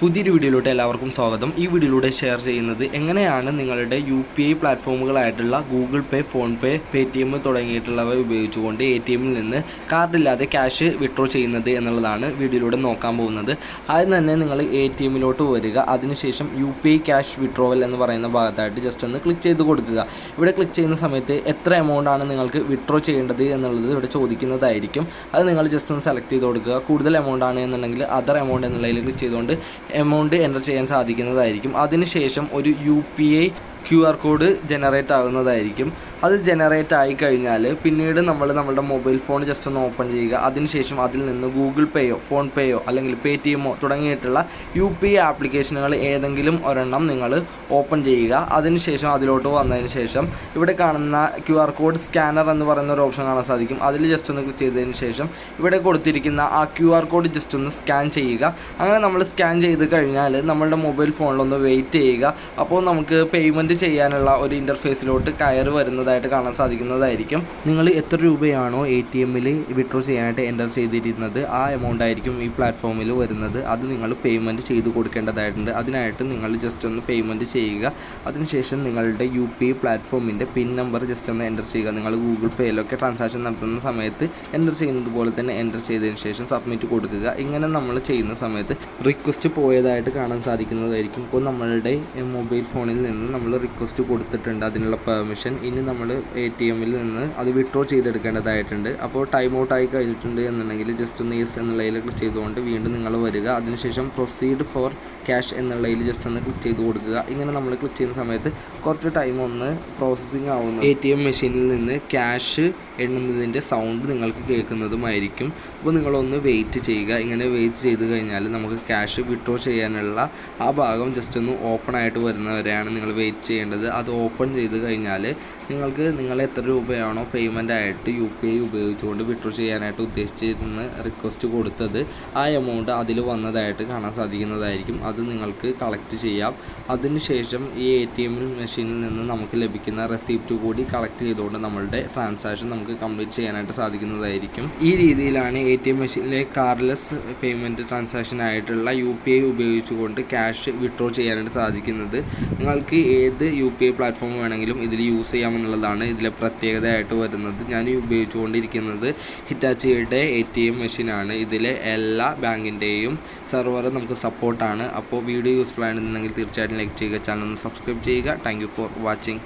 പുതിയൊരു വീഡിയോയിലോട്ട് എല്ലാവർക്കും സ്വാഗതം. ഈ വീഡിയോയിലൂടെ ഷെയർ ചെയ്യുന്നത് എങ്ങനെയാണ് നിങ്ങളുടെ U P I പ്ലാറ്റ്ഫോമുകളായിട്ടുള്ള Google Pay PhonePe T M തുടങ്ങിയിട്ടുള്ളവ ഉപയോഗിച്ചുകൊണ്ട് എ ടി എമ്മിൽ നിന്ന് കാർഡില്ലാതെ ക്യാഷ് വിഡ്രോ ചെയ്യുന്നത് എന്നുള്ളതാണ് വീഡിയോയിലൂടെ നോക്കാൻ പോകുന്നത്. ആദ്യം തന്നെ നിങ്ങൾ എ ടി എമ്മിലോട്ട് വരിക. അതിനുശേഷം U P I cash withdrawal എന്ന് പറയുന്ന ഭാഗത്തായിട്ട് ജസ്റ്റ് ഒന്ന് ക്ലിക്ക് ചെയ്ത് കൊടുക്കുക. ഇവിടെ ക്ലിക്ക് ചെയ്യുന്ന സമയത്ത് എത്ര എമൗണ്ട് ആണ് നിങ്ങൾക്ക് വിഡ്രോ ചെയ്യേണ്ടത് എന്നുള്ളത് ഇവിടെ ചോദിക്കുന്നതായിരിക്കും. അത് നിങ്ങൾ ജസ്റ്റ് ഒന്ന് സെലക്ട് ചെയ്ത് കൊടുക്കുക. കൂടുതൽ എമൗണ്ട് ആണ് എന്നുണ്ടെങ്കിൽ അതർ എമൗണ്ട് എന്നുള്ളതിൽ ക്ലിക്ക് ചെയ്തുകൊണ്ട് എമൗണ്ട് എന്റർ ചെയ്യാൻ സാധിക്കുന്നതായിരിക്കും. അതിനുശേഷം ഒരു U P I Q R code generate ആകുന്നതായിരിക്കും അത് ജനറേറ്റ് ആയി കഴിഞ്ഞാൽ പിന്നീട് നമ്മൾ നമ്മുടെ മൊബൈൽ ഫോൺ ജസ്റ്റ് ഒന്ന് ഓപ്പൺ ചെയ്യുക. അതിനുശേഷം അതിൽ നിന്ന് ഗൂഗിൾ പേയോ ഫോൺ പേയോ അല്ലെങ്കിൽ പേ ടി എമ്മോ തുടങ്ങിയിട്ടുള്ള യു പി ഐ ആപ്ലിക്കേഷനുകൾ ഏതെങ്കിലും ഒരെണ്ണം നിങ്ങൾ ഓപ്പൺ ചെയ്യുക. അതിനുശേഷം അതിലോട്ട് വന്നതിന് ശേഷം ഇവിടെ കാണുന്ന ക്യു ആർ കോഡ് സ്കാനർ എന്ന് പറയുന്ന ഒരു ഓപ്ഷൻ കാണാൻ സാധിക്കും. അതിൽ ജസ്റ്റ് ഒന്ന് ക്ലിക്ക് ചെയ്തതിന് ശേഷം ഇവിടെ കൊടുത്തിരിക്കുന്ന ആ ക്യു ആർ കോഡ് ജസ്റ്റ് ഒന്ന് സ്കാൻ ചെയ്യുക. അങ്ങനെ നമ്മൾ സ്കാൻ ചെയ്ത് കഴിഞ്ഞാൽ നമ്മളുടെ മൊബൈൽ ഫോണിലൊന്ന് വെയിറ്റ് ചെയ്യുക. അപ്പോൾ നമുക്ക് പേയ്മെന്റ് ചെയ്യാനുള്ള ഒരു ഇന്റർഫേസിലോട്ട് കയറി വരുന്നതായിട്ട് കാണാൻ സാധിക്കുന്നതായിരിക്കും. നിങ്ങൾ എത്ര രൂപയാണോ എ ടി എമ്മിൽ വിഡ്രോ ചെയ്യാനായിട്ട് എന്റർ ചെയ്തിരുന്നത് ആ എമൗണ്ട് ആയിരിക്കും ഈ പ്ലാറ്റ്ഫോമിൽ വരുന്നത്. അത് നിങ്ങൾ പേയ്മെന്റ് ചെയ്ത് കൊടുക്കേണ്ടതായിട്ടുണ്ട്. അതിനായിട്ട് നിങ്ങൾ ജസ്റ്റ് ഒന്ന് പേയ്മെന്റ് ചെയ്യുക. അതിനുശേഷം നിങ്ങളുടെ യു പി പ്ലാറ്റ്ഫോമിന്റെ പിൻ നമ്പർ ജസ്റ്റ് ഒന്ന് എന്റർ ചെയ്യുക. നിങ്ങൾ ഗൂഗിൾ പേയിലൊക്കെ ട്രാൻസാക്ഷൻ നടത്തുന്ന സമയത്ത് എന്റർ ചെയ്യുന്നത് പോലെ തന്നെ എന്റർ ചെയ്തതിന് ശേഷം സബ്മിറ്റ് കൊടുക്കുക. ഇങ്ങനെ നമ്മൾ ചെയ്യുന്ന സമയത്ത് റിക്വസ്റ്റ് പോയതായിട്ട് കാണാൻ സാധിക്കുന്നതായിരിക്കും. ഇപ്പോൾ നമ്മളുടെ മൊബൈൽ ഫോണിൽ നിന്ന് നമ്മൾ റിക്വസ്റ്റ് കൊടുത്തിട്ടുണ്ട്. അതിനുള്ള പെർമിഷൻ ഇനി നമ്മൾ എ ടി എമ്മിൽ നിന്ന് അത് വിഡ്രോ ചെയ്തെടുക്കേണ്ടതായിട്ടുണ്ട്. അപ്പോൾ ടൈം ഔട്ട് ആയി കഴിഞ്ഞിട്ടുണ്ട് എന്നുണ്ടെങ്കിൽ ജസ്റ്റ് ഒന്ന് യെസ് എന്നുള്ളതിൽ ക്ലിക്ക് ചെയ്തുകൊണ്ട് വീണ്ടും നിങ്ങൾ വരിക. അതിനുശേഷം പ്രൊസീഡ് ഫോർ ക്യാഷ് എന്നുള്ളതിൽ ജസ്റ്റ് ഒന്ന് ക്ലിക്ക് ചെയ്ത് കൊടുക്കുക. ഇങ്ങനെ നമ്മൾ ക്ലിക്ക് ചെയ്യുന്ന സമയത്ത് കുറച്ച് ടൈം ഒന്ന് പ്രോസസ്സിങ് ആവുന്നു എ ടി എം മെഷീനിൽ നിന്ന് ക്യാഷ് എണ്ണുന്നതിന്റെ സൗണ്ട് നിങ്ങൾക്ക് കേൾക്കുന്നതുമായിരിക്കും. അപ്പോൾ നിങ്ങളൊന്ന് വെയിറ്റ് ചെയ്യുക. ഇങ്ങനെ വെയിറ്റ് ചെയ്ത് കഴിഞ്ഞാൽ നമുക്ക് ക്യാഷ് വിഡ്രോ ചെയ്യാനുള്ള ആ ഭാഗം ജസ്റ്റ് ഒന്ന് ഓപ്പൺ ആയിട്ട് വരുന്നവരെയാണ് നിങ്ങൾ വെയിറ്റ് ചെയ്യേണ്ടത്. അത് ഓപ്പൺ ചെയ്ത് കഴിഞ്ഞാൽ നിങ്ങൾക്ക് നിങ്ങൾ എത്ര രൂപയാണോ പേയ്മെന്റ് ആയിട്ട് യു പി ഐ ഉപയോഗിച്ചുകൊണ്ട് വിഡ്രോ ചെയ്യാനായിട്ട് ഉദ്ദേശിച്ചിരുന്ന റിക്വസ്റ്റ് കൊടുത്തത് ആ എമൗണ്ട് അതിൽ വന്നതായിട്ട് കാണാൻ സാധിക്കുന്നതായിരിക്കും. അത് നിങ്ങൾക്ക് കളക്ട് ചെയ്യാം. അതിനുശേഷം ഈ എ ടി എം മെഷീനിൽ നിന്ന് നമുക്ക് ലഭിക്കുന്ന റെസിപ്റ്റ് കൂടി കളക്ട് ചെയ്തുകൊണ്ട് നമ്മളുടെ ട്രാൻസാക്ഷൻ നമുക്ക് കംപ്ലീറ്റ് ചെയ്യാനായിട്ട് സാധിക്കുന്നതായിരിക്കും. ഈ രീതിയിലാണ് എ ടി എം മെഷീനിലെ കാർലെസ് പേയ്മെന്റ് ട്രാൻസാക്ഷൻ ആയിട്ടുള്ള യു പി ഐ ഉപയോഗിച്ചുകൊണ്ട് ക്യാഷ് വിഡ്രോ ചെയ്യാനായിട്ട് സാധിക്കുന്നത്. നിങ്ങൾക്ക് ഏത് യു പി ഐ പ്ലാറ്റ്ഫോം വേണമെങ്കിലും ഇതിൽ യൂസ് ചെയ്യാമെന്നുള്ളതാണ് ഇതിലെ പ്രത്യേകതയായിട്ട് വരുന്നത്. ഞാൻ ഉപയോഗിച്ചുകൊണ്ടിരിക്കുന്നത് ഹിറ്റാച്ചിയുടെ എ ടി എം മെഷീനാണ് ഇതിലെ എല്ലാ ബാങ്കിന്റെയും സെർവർ നമുക്ക് സപ്പോർട്ടാണ് അപ്പോൾ വീഡിയോ യൂസ്ഫുൾ ആണെന്നുണ്ടെങ്കിൽ തീർച്ചയായിട്ടും ലൈക്ക് ചെയ്യുക ചാനൽ ഒന്ന് സബ്സ്ക്രൈബ് ചെയ്യുക. Thank for watching